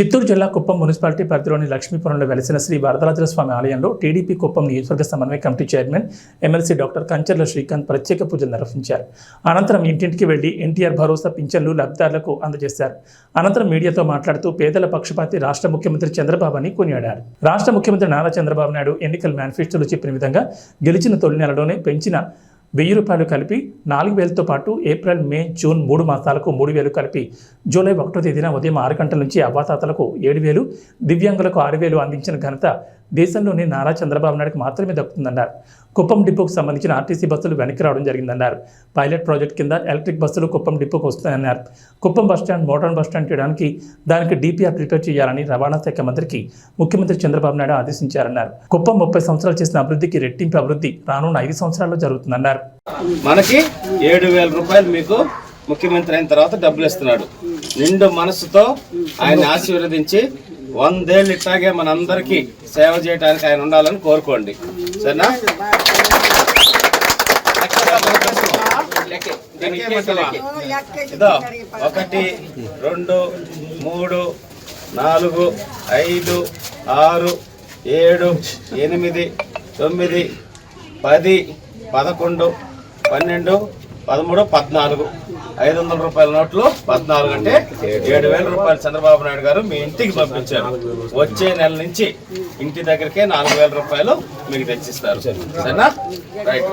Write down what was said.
చిత్తూరు జిల్లా కుప్పం మున్సిపాలిటీ పరిధిలోని లక్ష్మీపురంలో వెలిసిన శ్రీ వరదరాజుల స్వామి ఆలయంలో టీడీపీ కుప్పం నియోజకవర్గ సమన్వయ committee chairman MLC doctor Kancharla Srikanth ప్రత్యేక పూజలు నిర్వహించారు. అనంతరం ఇంటింటికి వెళ్ళి ఎన్టీఆర్ భరోసా పింఛన్లు లబ్ధిదారులకు అందజేశారు. అనంతరం మీడియాతో మాట్లాడుతూ పేదల పక్షపాతి రాష్ట్ర ముఖ్యమంత్రి చంద్రబాబు అని కొనియాడారు. రాష్ట్ర ముఖ్యమంత్రి నారా చంద్రబాబు నాయుడు ఎన్నికల మేనిఫెస్టోలో చెప్పిన విధంగా గెలిచిన తొలి నెలలోనే పెంచిన వెయ్యి రూపాయలు కలిపి నాలుగు వేలతో పాటు ఏప్రిల్ మే జూన్ మూడు మాసాలకు మూడు వేలు కలిపి జూలై ఒకటో తేదీన ఉదయం ఆరు గంటల నుంచి అవ్వాతాతలకు ఏడు వేలు దివ్యాంగులకు ఆరు వేలు అందించిన ఘనత దేశంలోని నారా చంద్రబాబు నాయుడుకు మాత్రమే దక్కుతుందన్నారు. కుప్పం డిపోకు సంబంధించిన ఆర్టీసీ బస్సులు వెనక్కి రావడం జరిగిందన్నారు. పైలట్ ప్రాజెక్ట్ కింద ఎలక్ట్రిక్ బస్సులు కుప్పం డిపోకు వస్తాయన్నారు Kuppam bus stand modern bus stand చేయడానికి దానికి డీపీఆర్ ప్రిపేర్ చేయాలని రవాణా శాఖ మంత్రికి ముఖ్యమంత్రి చంద్రబాబు నాయుడు ఆదేశించారన్నారు. కుప్పం ముప్పై సంవత్సరాలు చేసిన అభివృద్ధికి రెట్టింపు అభివృద్ధి రానున్న ఐదు సంవత్సరాల్లో జరుగుతుందన్నారు. మనకి ఏడు వేల రూపాయలు మీకు ముఖ్యమంత్రి అయిన తర్వాత డబ్బులు ఇస్తున్నాడు. నిండు మనసుతో ఆయన ఆశీర్వదించి వందేళ్ళు ఇట్లాగే మనందరికీ సేవ చేయడానికి ఆయన ఉండాలని కోరుకోండి. సరేనా? ఇదో ఒకటి రెండు మూడు నాలుగు ఐదు ఆరు ఏడు ఎనిమిది తొమ్మిది పది పదకొండు పన్నెండు పదమూడు పద్నాలుగు. ఐదు వందల రూపాయల నోట్లు పద్నాలుగు అంటే ఏడు వేల రూపాయలు చంద్రబాబు నాయుడు గారు మీ ఇంటికి పంపించారు. వచ్చే నెల నుంచి ఇంటి దగ్గరికే నాలుగు వేల రూపాయలు మీకు తెచ్చిస్తారు. సరేనా? రైట్.